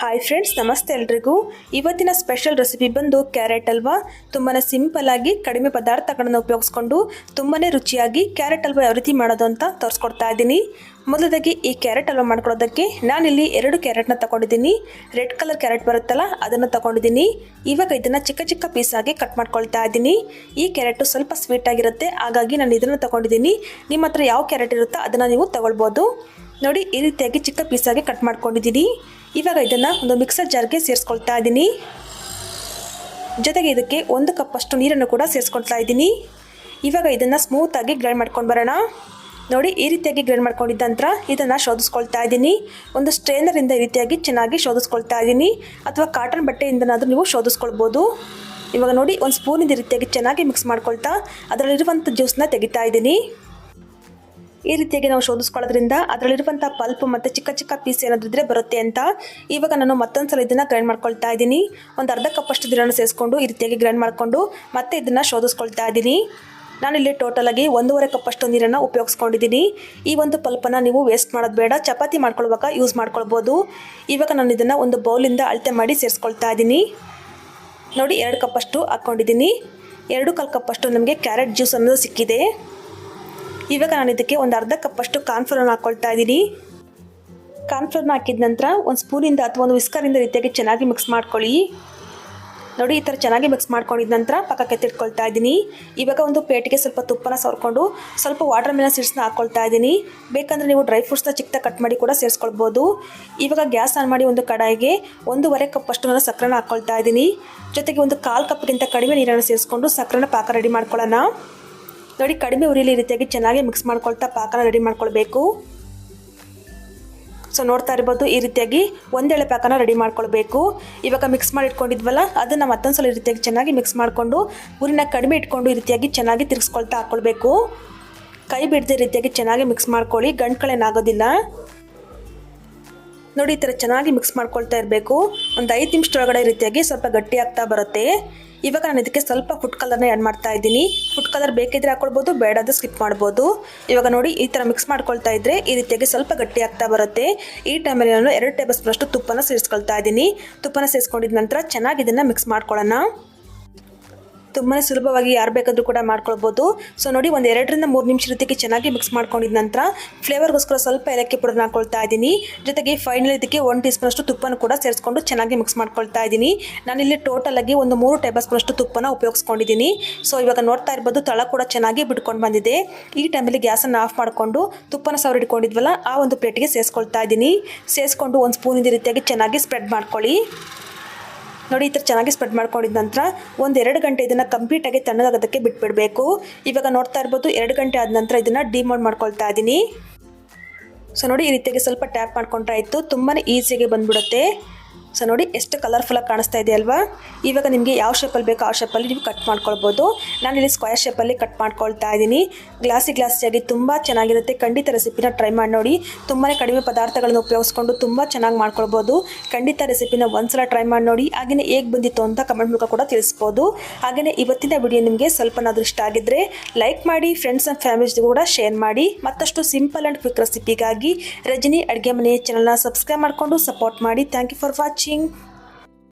Hi friends ನಮಸ್ತೆ ಎಲ್ರಿಗೂ. ಇವತ್ತಿನ ಸ್ಪೆಷಲ್ ರೆಸಿಪಿ ಬಂದು ಕ್ಯಾರೆಟ್ ಅಲ್ವಾ? ತುಂಬಾ ಆಗಿ ಕಡಿಮೆ ಪದಾರ್ಥಗಳನ್ನು ಉಪಯೋಗಿಸ್ಕೊಂಡು ತುಂಬಾ ರುಚಿಯಾಗಿ ಕ್ಯಾರೆಟ್ ಅಲ್ವಾ ಯಾವ ರೀತಿ ಮಾಡೋದು ಅಂತ ತೋರಿಸ್ಕೊಡ್ತಾ ಇದ್ದೀನಿ. ಮೊದಲದಾಗಿ ಈ ಕ್ಯಾರೆಟ್ ಹಲ್ವಾ ಮಾಡ್ಕೊಳ್ಳೋದಕ್ಕೆ ನಾನಿಲ್ಲಿ ಎರಡು ಕ್ಯಾರೆಟ್ನ ತಗೊಂಡಿದ್ದೀನಿ. ರೆಡ್ ಕಲರ್ ಕ್ಯಾರೆಟ್ ಬರುತ್ತಲ್ಲ, ಅದನ್ನು ತಗೊಂಡಿದ್ದೀನಿ. ಇವಾಗ ಇದನ್ನು ಚಿಕ್ಕ ಚಿಕ್ಕ ಪೀಸಾಗಿ ಕಟ್ ಮಾಡ್ಕೊಳ್ತಾ ಇದ್ದೀನಿ. ಈ ಕ್ಯಾರೆಟು ಸ್ವಲ್ಪ ಸ್ವೀಟ್ ಆಗಿರುತ್ತೆ, ಹಾಗಾಗಿ ನಾನು ಇದನ್ನು ತಗೊಂಡಿದ್ದೀನಿ. ನಿಮ್ಮ ಯಾವ ಕ್ಯಾರೆಟ್ ಇರುತ್ತೋ ಅದನ್ನು ನೀವು ತಗೊಳ್ಬೋದು. ನೋಡಿ, ಈ ರೀತಿಯಾಗಿ ಚಿಕ್ಕ ಪೀಸಾಗಿ ಕಟ್ ಮಾಡ್ಕೊಂಡಿದ್ದೀನಿ. ಇವಾಗ ಇದನ್ನು ಒಂದು ಮಿಕ್ಸರ್ ಜಾರ್ಗೆ ಸೇರಿಸ್ಕೊಳ್ತಾ ಇದ್ದೀನಿ. ಜೊತೆಗೆ ಇದಕ್ಕೆ ಒಂದು ಕಪ್ಪಷ್ಟು ನೀರನ್ನು ಕೂಡ ಸೇರಿಸ್ಕೊಳ್ತಾ ಇದ್ದೀನಿ. ಇವಾಗ ಇದನ್ನು ಸ್ಮೂತಾಗಿ ಗ್ರೈಂಡ್ ಮಾಡ್ಕೊಂಡು ಬರೋಣ. ನೋಡಿ, ಈ ರೀತಿಯಾಗಿ ಗ್ರೈಂಡ್ ಮಾಡ್ಕೊಂಡಿದ್ದ ನಂತರ ಇದನ್ನು ಶೋಧಿಸ್ಕೊಳ್ತಾ ಇದ್ದೀನಿ. ಒಂದು ಸ್ಟ್ರೇನರಿಂದ ಈ ರೀತಿಯಾಗಿ ಚೆನ್ನಾಗಿ ಶೋಧಿಸ್ಕೊಳ್ತಾ ಇದ್ದೀನಿ. ಅಥವಾ ಕಾಟನ್ ಬಟ್ಟೆಯಿಂದನಾದರೂ ನೀವು ಶೋಧಿಸ್ಕೊಳ್ಬೋದು. ಇವಾಗ ನೋಡಿ, ಒಂದು ಸ್ಪೂನಿಂದ ಈ ರೀತಿಯಾಗಿ ಚೆನ್ನಾಗಿ ಮಿಕ್ಸ್ ಮಾಡ್ಕೊಳ್ತಾ ಅದರಲ್ಲಿರುವಂಥ ಜ್ಯೂಸನ್ನ ತೆಗಿತಾ ಇದ್ದೀನಿ. ಈ ರೀತಿಯಾಗಿ ನಾವು ಶೋಧಿಸ್ಕೊಳ್ಳೋದ್ರಿಂದ ಅದರಲ್ಲಿರುವಂಥ ಪಲ್ಪ್ ಮತ್ತು ಚಿಕ್ಕ ಚಿಕ್ಕ ಪೀಸ್ ಏನಾದ್ರೂ ಇದ್ರೆ ಬರುತ್ತೆ ಅಂತ. ಇವಾಗ ನಾನು ಮತ್ತೊಂದು ಇದನ್ನು ಗ್ರೈಂಡ್ ಮಾಡ್ಕೊಳ್ತಾ ಇದ್ದೀನಿ. ಒಂದು ಅರ್ಧ ಕಪ್ಪಷ್ಟು ನೀರನ್ನು ಸೇರಿಸ್ಕೊಂಡು ಈ ರೀತಿಯಾಗಿ ಗ್ರೈಂಡ್ ಮಾಡಿಕೊಂಡು ಮತ್ತೆ ಇದನ್ನು ಶೋಧಿಸ್ಕೊಳ್ತಾ ಇದ್ದೀನಿ. ನಾನಿಲ್ಲಿ ಟೋಟಲಾಗಿ ಒಂದೂವರೆ ಕಪ್ಪಷ್ಟು ನೀರನ್ನು ಉಪಯೋಗಿಸ್ಕೊಂಡಿದ್ದೀನಿ. ಈ ಒಂದು ಪಲ್ಪನ್ನು ನೀವು ವೇಸ್ಟ್ ಮಾಡೋದು ಬೇಡ. ಚಪಾತಿ ಮಾಡ್ಕೊಳ್ವಾಗ ಯೂಸ್ ಮಾಡ್ಕೊಳ್ಬೋದು. ಇವಾಗ ನಾನು ಇದನ್ನು ಒಂದು ಬೌಲಿಂದ ಅಳತೆ ಮಾಡಿ ಸೇರಿಸ್ಕೊಳ್ತಾ ಇದ್ದೀನಿ. ನೋಡಿ, ಎರಡು ಕಪ್ಪಷ್ಟು ಹಾಕ್ಕೊಂಡಿದ್ದೀನಿ ಎರಡು ಕಾಲು ಕಪ್ಪಷ್ಟು ನಮಗೆ ಕ್ಯಾರೆಟ್ ಜ್ಯೂಸ್ ಅನ್ನೋದು ಸಿಕ್ಕಿದೆ. ಇವಾಗ ನಾನು ಇದಕ್ಕೆ ಒಂದು ಅರ್ಧ ಕಪ್ಪಷ್ಟು ಕಾರ್ನ್ಫ್ಲೋರ್ನ ಹಾಕ್ಕೊಳ್ತಾ ಇದ್ದೀನಿ. ಕಾರ್ನ್ಫ್ಲೋರ್ನ ಹಾಕಿದ ನಂತರ ಒಂದು ಸ್ಪೂನಿಂದ ಅಥವಾ ಒಂದು ವಿಸ್ಕರಿಂದ ರೀತಿಯಾಗಿ ಚೆನ್ನಾಗಿ ಮಿಕ್ಸ್ ಮಾಡ್ಕೊಳ್ಳಿ. ನೋಡಿ, ಈ ಥರ ಚೆನ್ನಾಗಿ ಮಿಕ್ಸ್ ಮಾಡ್ಕೊಂಡಿದ ನಂತರ ಪಕ್ಕಕ್ಕೆ ತಿಟ್ಕೊಳ್ತಾ ಇದ್ದೀನಿ. ಇವಾಗ ಒಂದು ಪೇಟಿಗೆ ಸ್ವಲ್ಪ ತುಪ್ಪನ ಸವರ್ಕೊಂಡು ಸ್ವಲ್ಪ ವಾಟರ್ ಮೆಲನ್ ಸೀಡ್ಸ್ನ ಹಾಕ್ಕೊಳ್ತಾ ಇದ್ದೀನಿ. ಬೇಕಂದರೆ ನೀವು ಡ್ರೈ ಫ್ರೂಟ್ಸ್ನ ಚಿಕ್ಕ ಕಟ್ ಮಾಡಿ ಕೂಡ ಸೇರಿಸ್ಕೊಳ್ಬೋದು. ಇವಾಗ ಗ್ಯಾಸ್ ಆನ್ ಮಾಡಿ ಒಂದು ಕಡಾಯಿಗೆ ಒಂದೂವರೆ ಕಪ್ಪಷ್ಟು ನಾನು ಸಕ್ಕರೆನ ಹಾಕ್ಕೊಳ್ತಾ ಇದ್ದೀನಿ. ಜೊತೆಗೆ ಒಂದು ಕಾಲು ಕಪ್ಗಿಂತ ಕಡಿಮೆ ನೀರನ್ನು ಸೇರಿಸ್ಕೊಂಡು ಸಕ್ಕರೆನ ಪಾಕ ರೆಡಿ ಮಾಡ್ಕೊಳ್ಳೋಣ. ನೋಡಿ, ಕಡಿಮೆ ಉರಿಲಿ ರೀತಿಯಾಗಿ ಚೆನ್ನಾಗಿ ಮಿಕ್ಸ್ ಮಾಡ್ಕೊಳ್ತಾ ಪಾಕನ ರೆಡಿ ಮಾಡ್ಕೊಳ್ಬೇಕು. ಸೊ ನೋಡ್ತಾ ಇರ್ಬೋದು, ಈ ರೀತಿಯಾಗಿ ಒಂದೆಳೆ ಪಾಕನ ರೆಡಿ ಮಾಡ್ಕೊಳ್ಬೇಕು. ಇವಾಗ ಮಿಕ್ಸ್ ಮಾಡಿ ಇಟ್ಕೊಂಡಿದ್ವಲ್ಲ ಅದನ್ನು ಮತ್ತೊಂದ್ಸಲ ಈ ರೀತಿಯಾಗಿ ಚೆನ್ನಾಗಿ ಮಿಕ್ಸ್ ಮಾಡಿಕೊಂಡು ಉರಿನ ಕಡಿಮೆ ಇಟ್ಕೊಂಡು ಈ ರೀತಿಯಾಗಿ ಚೆನ್ನಾಗಿ ತಿರ್ಗಿಸ್ಕೊಳ್ತಾ ಹಾಕ್ಕೊಳ್ಬೇಕು ಕೈ ಬಿಡದೆ ರೀತಿಯಾಗಿ ಚೆನ್ನಾಗಿ ಮಿಕ್ಸ್ ಮಾಡ್ಕೊಳ್ಳಿ ಗಂಟ್ಗಳೇನಾಗೋದಿಲ್ಲ ನೋಡಿ, ಈ ಥರ ಚೆನ್ನಾಗಿ ಮಿಕ್ಸ್ ಮಾಡ್ಕೊಳ್ತಾ ಇರಬೇಕು. ಒಂದು ಐದು ನಿಮಿಷದೊಳಗಡೆ ರೀತಿಯಾಗಿ ಸ್ವಲ್ಪ ಗಟ್ಟಿ ಆಗ್ತಾ ಬರುತ್ತೆ. ಇವಾಗ ನಾನು ಇದಕ್ಕೆ ಸ್ವಲ್ಪ ಫುಡ್ ಕಲರ್ನ ಆ್ಯಡ್ ಮಾಡ್ತಾ ಇದ್ದೀನಿ. ಫುಡ್ ಕಲರ್ ಬೇಕಿದ್ರೆ ಹಾಕೊಳ್ಬೋದು ಬೇಡಾದ್ರೆ ಸ್ಕಿಪ್ ಮಾಡ್ಬೋದು. ಇವಾಗ ನೋಡಿ, ಈ ಥರ ಮಿಕ್ಸ್ ಮಾಡ್ಕೊಳ್ತಾ ಇದ್ರೆ ಈ ರೀತಿಯಾಗಿ ಸ್ವಲ್ಪ ಗಟ್ಟಿ ಆಗ್ತಾ ಬರುತ್ತೆ. ಈ ಟೈಮಲ್ಲಿ ನಾನು ಎರಡು ಟೇಬಲ್ ಸ್ಪೂನಷ್ಟು ತುಪ್ಪನ ಸೇರಿಸ್ಕೊಳ್ತಾ ಇದ್ದೀನಿ. ತುಪ್ಪನ ಸೇರಿಸ್ಕೊಂಡಿದ ನಂತರ ಚೆನ್ನಾಗಿ ಇದನ್ನು ಮಿಕ್ಸ್ ಮಾಡ್ಕೊಳ್ಳೋಣ. ತುಂಬಾ ಸುಲಭವಾಗಿ ಯಾರು ಬೇಕಾದರೂ ಕೂಡ ಮಾಡ್ಕೊಳ್ಬೋದು. ಸೊ ನೋಡಿ ಒಂದು ಎರಡರಿಂದ ಮೂರು ನಿಮಿಷ ರೀತಿಗೆ ಚೆನ್ನಾಗಿ ಮಿಕ್ಸ್ ಮಾಡ್ಕೊಂಡಿದ ನಂತರ ಫ್ಲೇವರ್ಗೋಸ್ಕರ ಸ್ವಲ್ಪ ಏಲಕ್ಕಿ ಪುಡಿನ ಹಾಕೊಳ್ತಾ ಇದ್ದೀನಿ. ಜೊತೆಗೆ ಫೈನಲ್ ಇದಕ್ಕೆ ಒನ್ ಟೀ ಸ್ಪೂನಷ್ಟು ತುಪ್ಪನ ಕೂಡ ಸೇರಿಸ್ಕೊಂಡು ಚೆನ್ನಾಗಿ ಮಿಕ್ಸ್ ಮಾಡ್ಕೊಳ್ತಾ ಇದ್ದೀನಿ. ನಾನಿಲ್ಲಿ ಟೋಟಲ್ ಆಗಿ ಒಂದು ಮೂರು ಟೇಬಲ್ ಸ್ಪೂನಷ್ಟು ತುಪ್ಪನ ಉಪಯೋಗಿಸ್ಕೊಂಡಿದ್ದೀನಿ. ಸೊ ಇವಾಗ ನೋಡ್ತಾ ಇರ್ಬೋದು ತಳ ಕೂಡ ಚೆನ್ನಾಗಿ ಬಿಟ್ಕೊಂಡು ಬಂದಿದೆ. ಈ ಟೈಮಲ್ಲಿ ಗ್ಯಾಸನ್ನು ಆಫ್ ಮಾಡಿಕೊಂಡು ತುಪ್ಪನ ಸವರ್ ಇಟ್ಕೊಂಡಿದ್ವಲ್ಲ ಆ ಒಂದು ಪ್ಲೇಟಿಗೆ ಸೇರಿಸ್ಕೊಳ್ತಾ ಇದ್ದೀನಿ. ಸೇರಿಸ್ಕೊಂಡು ಒಂದು ಸ್ಪೂನಿಂದ ರೀತಿಯಾಗಿ ಚೆನ್ನಾಗಿ ಸ್ಪ್ರೆಡ್ ಮಾಡ್ಕೊಳ್ಳಿ. ನೋಡಿ, ಈ ಥರ ಚೆನ್ನಾಗಿ ಸ್ಪ್ರೆಡ್ ಮಾಡ್ಕೊಂಡಿದ ನಂತರ ಒಂದು ಎರಡು ಗಂಟೆ ಇದನ್ನು ಕಂಪ್ಲೀಟಾಗಿ ತಣ್ಣಗಾಗೋದಕ್ಕೆ ಬಿಟ್ಬಿಡಬೇಕು. ಇವಾಗ ನೋಡ್ತಾ ಇರ್ಬೋದು, ಎರಡು ಗಂಟೆ ಆದ ನಂತರ ಇದನ್ನು ಡಿಮೋಡ್ ಮಾಡ್ಕೊಳ್ತಾ ಇದ್ದೀನಿ ಸೊ ನೋಡಿ, ಈ ರೀತಿಯಾಗಿ ಸ್ವಲ್ಪ ಟ್ಯಾಪ್ ಮಾಡ್ಕೊಂಡ್ರೆ ಆಯಿತು. ತುಂಬಾ ಈಸಿಯಾಗಿ ಬಂದ್ಬಿಡುತ್ತೆ. ಸೊ ನೋಡಿ ಎಷ್ಟು ಕಲರ್ಫುಲ್ಲಾಗಿ ಕಾಣಿಸ್ತಾ ಇದೆ ಅಲ್ವಾ? ಇವಾಗ ನಿಮಗೆ ಯಾವ ಶೇಪಲ್ಲಿ ಬೇಕೋ ಆ ಶೇಪಲ್ಲಿ ನೀವು ಕಟ್ ಮಾಡ್ಕೊಳ್ಬೋದು. ಇಲ್ಲಿ ಸ್ಕ್ವೇರ್ ಶೇಪಲ್ಲಿ ಕಟ್ ಮಾಡ್ಕೊಳ್ತಾ ಇದ್ದೀನಿ. ಗ್ಲಾಸಿ ಗ್ಲಾಸಿಯಾಗಿ ತುಂಬ ಚೆನ್ನಾಗಿರುತ್ತೆ. ಖಂಡಿತ ರೆಸಿಪಿನ ಟ್ರೈ ಮಾಡಿ ನೋಡಿ. ತುಂಬಾ ಕಡಿಮೆ ಪದಾರ್ಥಗಳನ್ನು ಉಪಯೋಗಿಸ್ಕೊಂಡು ತುಂಬ ಚೆನ್ನಾಗಿ ಮಾಡ್ಕೊಳ್ಬೋದು. ಖಂಡಿತ ರೆಸಿಪಿನ ಒಂದ್ಸಲ ಟ್ರೈ ಮಾಡಿ ನೋಡಿ. ಹಾಗೆಯೇ ಹೇಗೆ ಬಂದಿತ್ತು ಅಂತ ಕಮೆಂಟ್ ಮೂಲಕ ಕೂಡ ತಿಳಿಸ್ಬೋದು. ಹಾಗೆಯೇ ಇವತ್ತಿನ ವಿಡಿಯೋ ನಿಮಗೆ ಸ್ವಲ್ಪನಾದರೂ ಇಷ್ಟ ಆಗಿದ್ದರೆ ಲೈಕ್ ಮಾಡಿ ಫ್ರೆಂಡ್ಸ್ ಆ್ಯಂಡ್ ಫ್ಯಾಮಿಲಿಸ್ಗೂ ಕೂಡ ಶೇರ್ ಮಾಡಿ. ಮತ್ತಷ್ಟು ಸಿಂಪಲ್ ಆ್ಯಂಡ್ ಕ್ವಿಕ್ ರೆಸಿಪಿಗಾಗಿ ರಜನಿ ಅಡುಗೆ ಮನೆ ಚಾನಲ್ನ ಸಬ್ಸ್ಕ್ರೈಬ್ ಮಾಡಿಕೊಂಡು ಸಪೋರ್ಟ್ ಮಾಡಿ. Thank you for watching 心。